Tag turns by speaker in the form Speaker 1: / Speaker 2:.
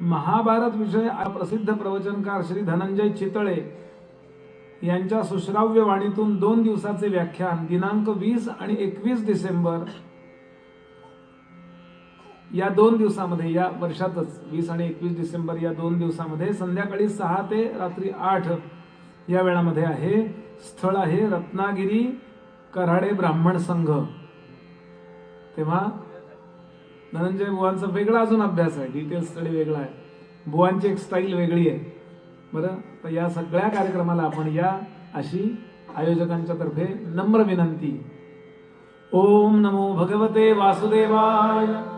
Speaker 1: महाभारत विषय प्रसिद्ध प्रवचनकार श्री धनंजय चितळे यांच्या सुश्राव्य वाणीतून दोन दिवसाचे व्याख्यान दिनांक वीस आणि एकवीस डिसेंबर या दोन दिवसामध्ये या वर्षातच वीस आणि एकवीस डिसेंबर या दोन दिवसामध्ये संध्याकाळी सहा ते रात्री आठ या वेळामध्ये आहे स्थळ आहे रत्नागिरी कराडे ब्राह्मण संघ. तेव्हा धनंजय बुवांचा वेगळा अजून अभ्यास आहे. डिटेल स्टडी वेगळा आहे. बुवांची एक स्टाईल वेगळी आहे. बरं? तर या सगळ्या कार्यक्रमाला आपण या अशी आयोजकांच्या तर्फे नम्र विनंती. ओम नमो भगवते वासुदेवाय.